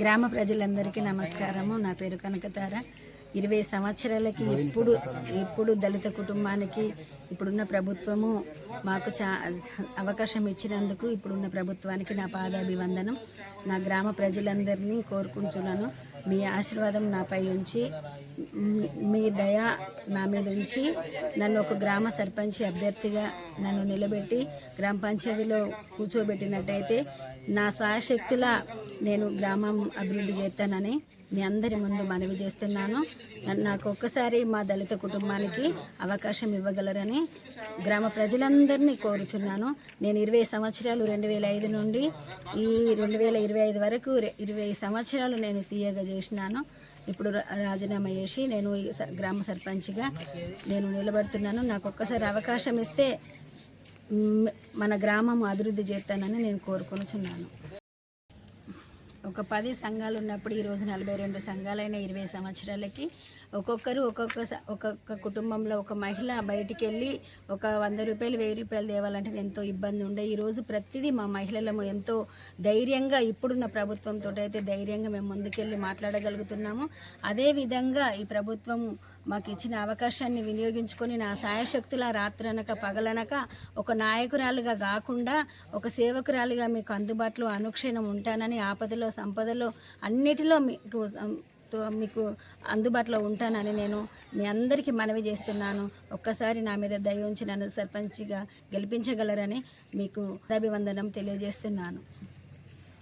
గ్రామ ప్రజలందరికీ నమస్కారము. నా పేరు కనకతార. ఇరవై సంవత్సరాలకి ఇప్పుడు ఇప్పుడు దళిత కుటుంబానికి ఇప్పుడున్న ప్రభుత్వము మాకు చా అవకాశం ఇచ్చినందుకు ఇప్పుడున్న ప్రభుత్వానికి నా పాదాభివందనం. నా గ్రామ ప్రజలందరినీ కోరుకుంటున్నాను. మీ ఆశీర్వాదం నాపై ఉంచి మీ దయ నా మీద ఉంచి నన్ను ఒక గ్రామ సర్పంచ్ అభ్యర్థిగా నన్ను నిలబెట్టి గ్రామ పంచాయతీలో కూర్చోబెట్టినట్టయితే నా సాయశక్తుల నేను గ్రామం అభివృద్ధి చేస్తానని మీ అందరి ముందు మనవి చేస్తున్నాను. నాకు ఒక్కసారి మా దళిత కుటుంబానికి అవకాశం ఇవ్వగలరని గ్రామ ప్రజలందరినీ కోరుచున్నాను. నేను ఇరవై సంవత్సరాలు రెండు వేల ఐదు నుండి ఈ రెండు వేల ఇరవై ఐదు వరకు ఇరవై సంవత్సరాలు నేను సీఏగా చేసినాను. ఇప్పుడు రా- రాజీనామా చేసి నేను ఈ స- గ్రామ సర్పంచ్గా నేను నిలబడుతున్నాను. నాకు ఒక్కసారి అవకాశం ఇస్తే మన గ్రామం అభివృద్ధి చేస్తానని నేను కోరుకొనుచున్నాను. ఒక పది సంఘాలు ఉన్నప్పుడు ఈరోజు నలభై రెండు సంఘాలైన ఇరవై సంవత్సరాలకి ఒక్కొక్కరు ఒక్కొక్క స- ఒక్కొక్క కుటుంబంలో ఒక మహిళ బయటికి వెళ్ళి ఒక వంద రూపాయలు వెయ్యి రూపాయలు తేవాలంటే ఎంతో ఇబ్బంది ఉండే. ఈరోజు ప్రతిదీ మా మహిళలము ఎంతో ధైర్యంగా ఇప్పుడున్న ప్రభుత్వంతో అయితే ధైర్యంగా మేము ముందుకెళ్ళి మాట్లాడగలుగుతున్నాము. అదేవిధంగా ఈ ప్రభుత్వం మాకు ఇచ్చిన అవకాశాన్ని వినియోగించుకొని నా సాయశక్తుల రాత్రనక పగలనక ఒక నాయకురాలుగా కాకుండా ఒక సేవకురాలుగా మీకు అందుబాటులో అనుక్షణం ఉంటానని ఆపదలో సంపదలో అన్నిటిలో మీకు మీకు అందుబాటులో ఉంటానని నేను మీ అందరికీ మనవి చేస్తున్నాను. ఒక్కసారి నా మీద దయ ఉంచి నన్ను సర్పంచ్గా గెలిపించగలరని మీకు అభివందనం తెలియజేస్తున్నాను.